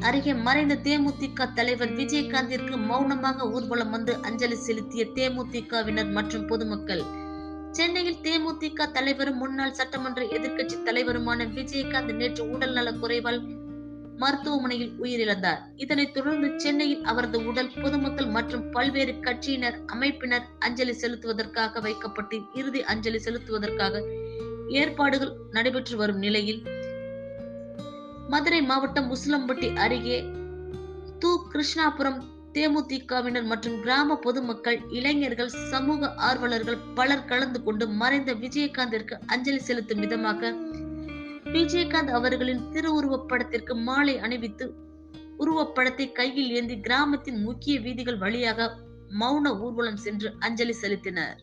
அருகே மறைந்த தேமுதிக தலைவர் விஜயகாந்திற்கு மௌனமாக ஊர்வலம் வந்து அஞ்சலி செலுத்திய தேமுதிகவினர் மற்றும் பொதுமக்கள். சென்னையில் தேமுதிக தலைவரும் முன்னாள் சட்டமன்ற எதிர்க்கட்சி தலைவருமான விஜயகாந்த் நேற்று உடல் நல குறைவால் மருத்துவமனையில் உயிரிழந்தார். இதனைத் தொடர்ந்து சென்னையில் அவரது உடல் பொதுமக்கள் மற்றும் பல்வேறு கட்சியினர் அமைப்பினர் அஞ்சலி செலுத்துவதற்காக வைக்கப்பட்டு இறுதி அஞ்சலி செலுத்துவதற்காக ஏற்பாடுகள் நடைபெற்று வரும் நிலையில் மதுரை மாவட்டம் உசிலம்பட்டி அருகே தூ கிருஷ்ணாபுரம் தேமுதிகவினர் மற்றும் கிராம பொதுமக்கள் இளைஞர்கள் சமூக ஆர்வலர்கள் பலர் கலந்து கொண்டு மறைந்த விஜயகாந்திற்கு அஞ்சலி செலுத்தும் விதமாக விஜயகாந்த் அவர்களின் திருவுருவப் படத்திற்கு மாலை அணிவித்து உருவப்படத்தை கையில் ஏந்தி கிராமத்தின் முக்கிய வீதிகள் வழியாக மௌன ஊர்வலம் சென்று அஞ்சலி செலுத்தினர்.